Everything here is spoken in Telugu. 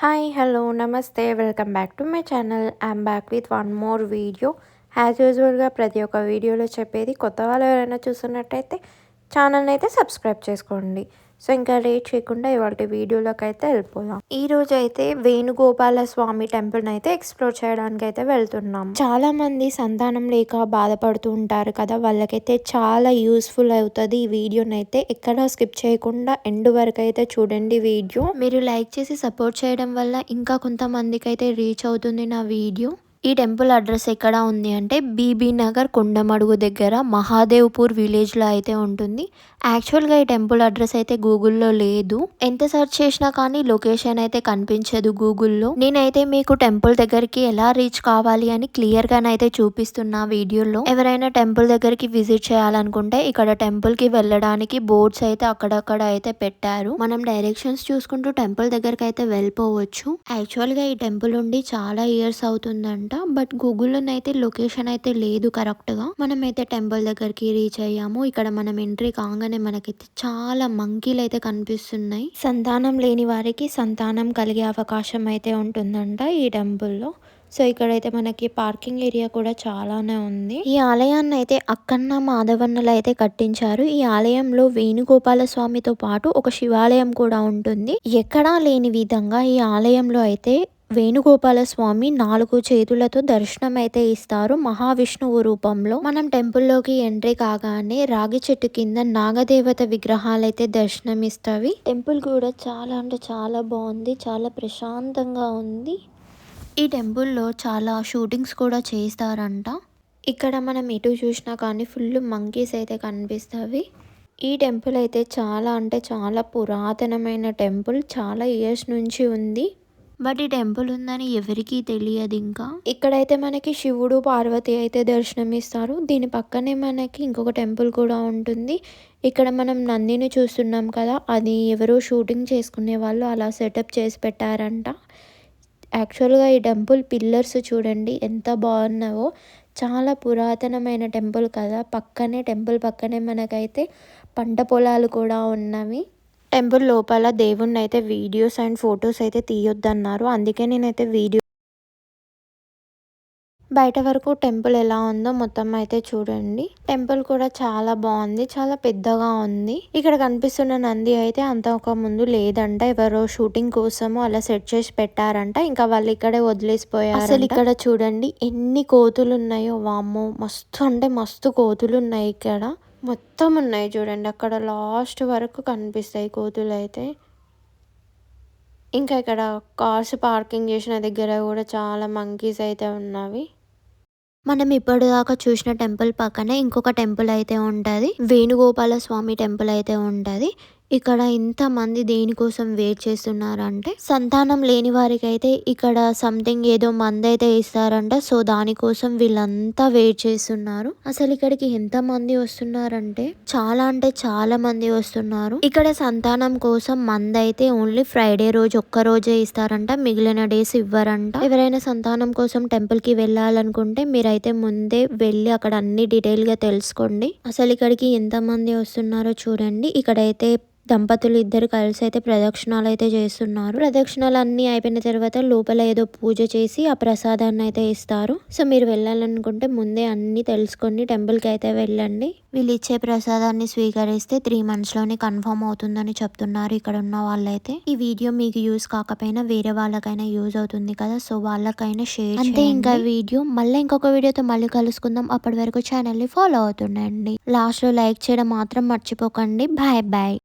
హాయ్ హలో నమస్తే welcome back to my channel I'm back with one more video as యూజువల్గా ప్రతి ఒక్క వీడియోలో చెప్పేది కొత్త వాళ్ళు ఎవరైనా చూస్తున్నట్టయితే ఛానల్ని అయితే సబ్స్క్రైబ్ చేసుకోండి. సో ఇంకా లేట్ చేయకుండా ఇవాళ వీడియోలోకి అయితే వెళ్ళిపోదాం. ఈ రోజు అయితే వేణుగోపాల స్వామి టెంపుల్ అయితే ఎక్స్ప్లోర్ చేయడానికి అయితే వెళ్తున్నాం. చాలా మంది సంతానం లేక బాధపడుతూ ఉంటారు కదా వాళ్ళకైతే చాలా యూస్ఫుల్ అవుతుంది ఈ వీడియోని అయితే ఎక్కడ స్కిప్ చేయకుండా ఎండ్ వరకు అయితే చూడండి వీడియో. మీరు లైక్ చేసి సపోర్ట్ చేయడం వల్ల ఇంకా కొంతమందికి అయితే రీచ్ అవుతుంది నా వీడియో. ఈ టెంపుల్ అడ్రస్ ఎక్కడ ఉంది అంటే బీబీ నగర్ కొండమడుగు దగ్గర మహాదేవ్పూర్ విలేజ్లో అయితే ఉంటుంది. యాక్చువల్గా ఈ టెంపుల్ అడ్రస్ అయితే గూగుల్లో లేదు. ఎంత సెర్చ్ చేసినా కానీ లొకేషన్ అయితే కనిపించదు గూగుల్లో. నేనైతే మీకు టెంపుల్ దగ్గరికి ఎలా రీచ్ కావాలి అని క్లియర్గానైతే చూపిస్తున్నా వీడియోలో. ఎవరైనా టెంపుల్ దగ్గరికి విజిట్ చేయాలనుకుంటే ఇక్కడ టెంపుల్కి వెళ్ళడానికి బోర్డ్స్ అయితే అక్కడక్కడ అయితే పెట్టారు. మనం డైరెక్షన్స్ చూసుకుంటూ టెంపుల్ దగ్గరికి అయితే వెళ్ళిపోవచ్చు యాక్చువల్గా ఈ టెంపుల్ ఉండి చాలా ఇయర్స్ అవుతుందండి అనమాట బట్ గూగుల్లోనైతే లొకేషన్ అయితే లేదు కరెక్ట్గా. మనమైతే టెంపుల్ దగ్గరికి రీచ్ అయ్యాము. ఇక్కడ మనం ఎంట్రీ కాగానే మనకైతే చాలా మంకీలు అయితే కనిపిస్తున్నాయి. సంతానం లేని వారికి సంతానం కలిగే అవకాశం అయితే ఉంటుందంట ఈ టెంపుల్లో. సో ఇక్కడైతే మనకి పార్కింగ్ ఏరియా కూడా చాలానే ఉంది. ఈ ఆలయాన్ని అయితే అక్కన్న మాధవన్నలు అయితే కట్టించారు. ఈ ఆలయంలో వేణుగోపాల స్వామితో పాటు ఒక శివాలయం కూడా ఉంటుంది. ఎక్కడా లేని విధంగా ఈ ఆలయంలో అయితే వేణుగోపాల స్వామి నాలుగు చేతులతో దర్శనం అయితే ఇస్తారు మహావిష్ణువు రూపంలో. మనం టెంపుల్లోకి ఎంట్రీ కాగానే రాగి చెట్టు కింద నాగదేవత విగ్రహాలు అయితే దర్శనం ఇస్తావి టెంపుల్ కూడా చాలా అంటే చాలా బాగుంది చాలా ప్రశాంతంగా ఉంది. ఈ టెంపుల్లో చాలా షూటింగ్స్ కూడా చేస్తారంట. ఇక్కడ మనం ఎటు చూసినా కానీ ఫుల్ మంకీస్ అయితే కనిపిస్తావి ఈ టెంపుల్ అయితే చాలా అంటే చాలా పురాతనమైన టెంపుల్ చాలా ఇయర్స్ నుంచి ఉంది. బట్ ఈ టెంపుల్ ఉందని ఎవరికీ తెలియదు ఇంకా ఇక్కడైతే మనకి శివుడు పార్వతి అయితే దర్శనం ఇస్తారు దీని పక్కనే మనకి ఇంకొక టెంపుల్ కూడా ఉంటుంది. ఇక్కడ మనం నందిని చూస్తున్నాం కదా అది ఎవరో షూటింగ్ చేసుకునే వాళ్ళు అలా సెటప్ చేసి పెట్టారంట. యాక్చువల్గా ఈ టెంపుల్ పిల్లర్స్ చూడండి ఎంత బాగున్నావో. చాలా పురాతనమైన టెంపుల్ కదా పక్కనే టెంపుల్ పక్కనే మనకైతే పంట పొలాలు కూడా ఉన్నవి. టెంపుల్ లోపల దేవుణ్ణి అయితే వీడియోస్ అండ్ ఫొటోస్ అయితే తీయొద్దన్నారు. అందుకే నేనైతే వీడియో బయట వరకు టెంపుల్ ఎలా ఉందో మొత్తం అయితే చూడండి. టెంపుల్ కూడా చాలా బాగుంది చాలా పెద్దగా ఉంది. ఇక్కడ కనిపిస్తున్న నంది అయితే అంత ఒక ముందు లేదంట. ఎవరో షూటింగ్ కోసము అలా సెట్ చేసి పెట్టారంట. ఇంకా వాళ్ళు ఇక్కడే వదిలేసిపోయారు అసలు ఇక్కడ చూడండి ఎన్ని కోతులు ఉన్నాయో వామ్మో. మస్తు అంటే మస్తు కోతులు ఉన్నాయి ఇక్కడ. మొత్తం ఉన్నాయి చూడండి. అక్కడ లాస్ట్ వరకు కనిపిస్తాయి కోతులు అయితే. ఇంకా ఇక్కడ కార్స్ పార్కింగ్ చేసిన దగ్గర కూడా చాలా మంకీస్ అయితే ఉన్నవి. మనం ఇప్పటిదాకా చూసిన టెంపుల్ పక్కనే ఇంకొక టెంపుల్ అయితే ఉంటుంది. వేణుగోపాల స్వామి టెంపుల్ అయితే ఉంటుంది. ఇక్కడ ఇంతమంది దేనికోసం వెయిట్ చేస్తున్నారంటే సంతానం లేని వారికి అయితే ఇక్కడ సంథింగ్ ఏదో మంది అయితే ఇస్తారంట సో దానికోసం వీళ్ళంతా వెయిట్ చేస్తున్నారు. అసలు ఇక్కడికి ఎంత మంది వస్తున్నారంటే చాలా అంటే చాలా మంది వస్తున్నారు. ఇక్కడ సంతానం కోసం మంది అయితే ఓన్లీ ఫ్రైడే రోజు ఒక్క రోజే ఇస్తారంట మిగిలిన డేస్ ఇవ్వరంట. ఎవరైనా సంతానం కోసం టెంపుల్కి వెళ్ళాలనుకుంటే మీరైతే ముందే వెళ్ళి అక్కడ అన్ని డీటెయిల్గా తెలుసుకోండి. అసలు ఇక్కడికి ఎంత మంది వస్తున్నారో చూడండి. ఇక్కడైతే దంపతులు ఇద్దరు కలిసి అయితే ప్రదక్షిణాలు అయితే చేస్తున్నారు. ప్రదక్షిణాలు అన్ని అయిపోయిన తర్వాత లోపల ఏదో పూజ చేసి ఆ ప్రసాదాన్ని అయితే ఇస్తారు. సో మీరు వెళ్ళాలనుకుంటే ముందే అన్ని తెలుసుకొని టెంపుల్కి అయితే వెళ్ళండి. వీళ్ళు ఇచ్చే ప్రసాదాన్ని స్వీకరిస్తే త్రీ మంత్స్లోనే కన్ఫర్మ్ అవుతుందని చెప్తున్నారు ఇక్కడ ఉన్న వాళ్ళైతే. ఈ వీడియో మీకు యూజ్ కాకపోయినా వేరే వాళ్ళకైనా యూజ్ అవుతుంది కదా సో వాళ్ళకైనా షేర్ అంటే ఇంకా వీడియో. మళ్ళీ ఇంకొక వీడియోతో మళ్ళీ కలుసుకుందాం. అప్పటి వరకు ఛానల్ని ఫాలో అవుతుండండి. లాస్ట్లో లైక్ చేయడం మాత్రం మర్చిపోకండి. Bye bye